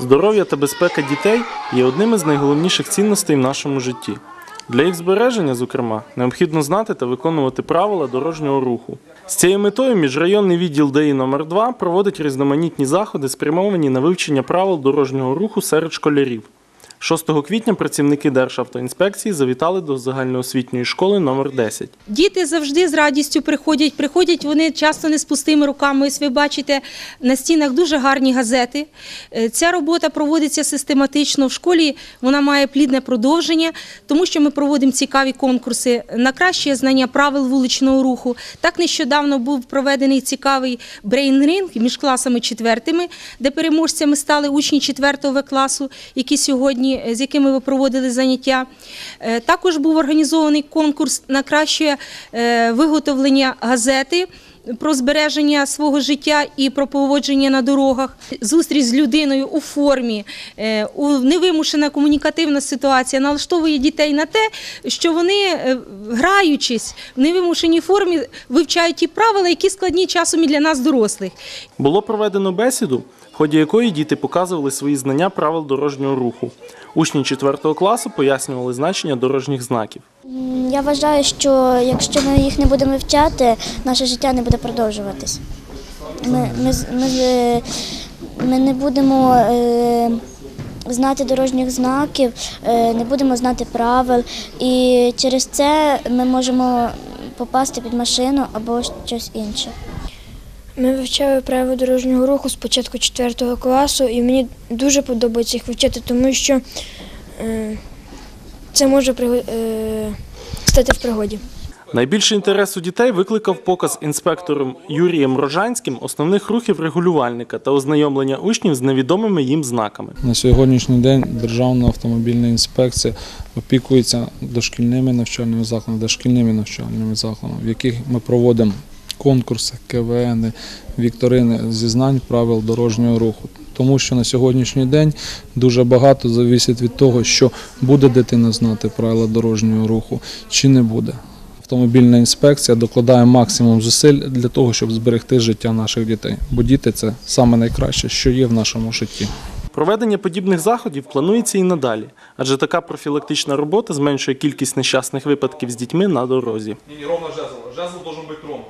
Здоров'я та безпека дітей є одним із найголовніших цінностей в нашому житті. Для їх збереження, зокрема, необхідно знати та виконувати правила дорожнього руху. З цією метою міжрайонний відділ ДІ номер 2 проводить різноманітні заходи, спрямовані на вивчення правил дорожнього руху серед школярів. 6 квітня працівники Державтоінспекції завітали до загальноосвітньої школи номер 10. Діти завжди з радістю приходять. Приходять вони часто не з пустими руками. Ось ви бачите на стінах дуже гарні газети. Е, Ця робота проводиться систематично в школі. Вона має плідне продовження, тому що ми проводимо цікаві конкурси на краще знання правил вуличного руху. Так нещодавно був проведений цікавий брейн-ринг між класами четвертими, де переможцями стали учні 4 класу, які сьогодні е, з якими ви проводили заняття. Е, Також був організований конкурс на краще е, виготовлення газети. Про збереження свого життя і про поводження на дорогах, зустріч з людиною у формі, е, невимушена комунікативна ситуація налаштовує дітей на те, що вони, е, граючись в невимушеній формі, вивчають ті правила, які складні часом і для нас, дорослих. Було проведено бесіду, в ході якої діти показували свої знання правил дорожнього руху. Учні 4 класу пояснювали значення дорожніх знаків. Я вважаю, що якщо ми їх не будемо вивчати, наше життя не буде продовжуватись. Ми, ми, ми, ми не будемо е, знати дорожніх знаків, е, не будемо знати правил, і через це ми можемо попасти під машину або щось інше. Ми вивчали правила дорожнього руху з початку 4 класу, і мені дуже подобається їх вивчати, тому що е, це може е, стати в пригоді. Найбільший інтерес у дітей викликав показ інспектором Юрієм Рожанським основних рухів регулювальника та ознайомлення учнів з невідомими їм знаками. На сьогоднішній день Державна автомобільна інспекція опікується дошкільними навчальними закладами, дошкільними навчальними закладами, в яких ми проводимо конкурси, КВН, вікторини зі знань правил дорожнього руху. Тому що на сьогоднішній день дуже багато залежить від того, що буде дитина знати правила дорожнього руху чи не буде. Автомобільна інспекція докладає максимум зусиль для того, щоб зберегти життя наших дітей. Бо діти це саме найкраще, що є в нашому житті. Проведення подібних заходів планується і надалі, адже така профілактична робота зменшує кількість нещасних випадків з дітьми на дорозі. ні, ні, ровно жезл. Жезл должен бути ровно.